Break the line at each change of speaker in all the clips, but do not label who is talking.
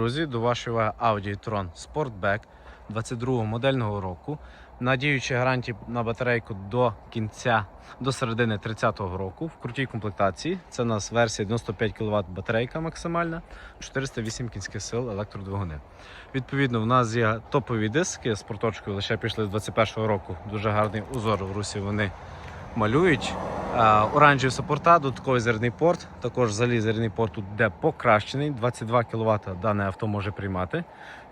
Друзі, до вашої уваги Audi e-tron Sportback 22 модельного року. Надіючи гарантії на батарейку до кінця, до середини 30-го року в крутій комплектації. Це у нас версія 95 кВт батарейка максимальна, 408 кінських сил електродвигуни. Відповідно, в нас є топові диски з порточкою, лише пішли з 21-го року. Дуже гарний узор в русі вони малюють. А, Оранжеві саппорта, додатковий зерний порт. Також взагалі зерний порт тут де покращений. 22 кВт дане авто може приймати.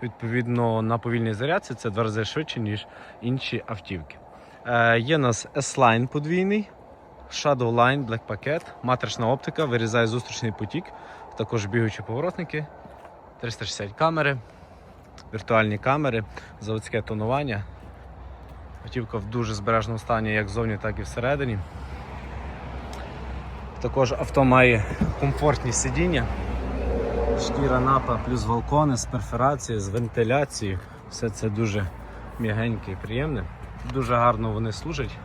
Відповідно, на повільній зарядці це два рази швидше, ніж інші автівки. Е, є у нас S-Line подвійний, Shadow Line, Black Packet, матрична оптика, вирізає зустрічний потік, також бігаючі поворотники, 360 камери, віртуальні камери, заводське тонування. Автівка в дуже збережному стані як ззовні, так і всередині. Також авто має комфортні сидіння, шкіра напа, плюс балкони з перфорацією, з вентиляцією. Все це дуже м'ягеньке і приємне. Дуже гарно вони служать.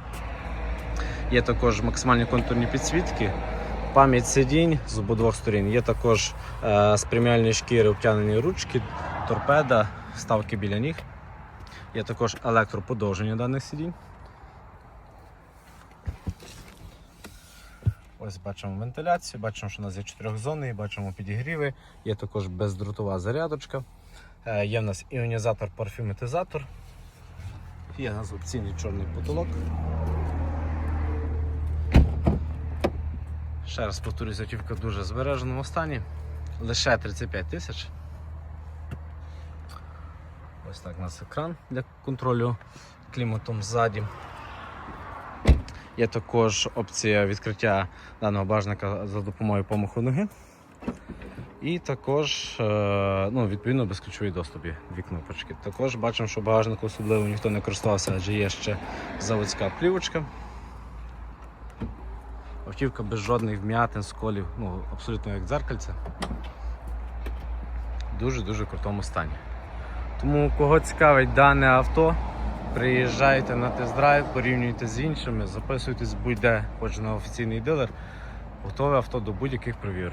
Є також максимальні контурні підсвітки, пам'ять сидінь з обидвох сторін. Є також е, з преміальної шкіри обтягнені ручки, торпеда, вставки біля ніг. Є також електроподовження даних сидінь. Ось бачимо вентиляцію, бачимо, що у нас є чотирьохзонний, бачимо підігріви, є також бездротова зарядочка, Е, є в нас іонізатор, парфюметизатор, є у нас опційний чорний потолок. Ще раз повторюсь, автівка в дуже збереженому стані. Лише 35 тисяч. Ось так у нас екран для контролю кліматом ззаді. Є також опція відкриття даного бажника за допомогою помаху ноги. І також, е, ну, відповідно, безключовий доступ є дві кнопочки. Також бачимо, що багажник особливо ніхто не користувався, адже є ще заводська плівочка. Автівка без жодних вм'ятин, сколів, ну, абсолютно як дзеркальце. Дуже-дуже крутому стані. Тому кого цікавить дане авто, приїжджайте на тест-драйв, порівнюйте з іншими, записуйтесь будь-де, хоч на офіційний дилер. Готове авто до будь-яких перевірок.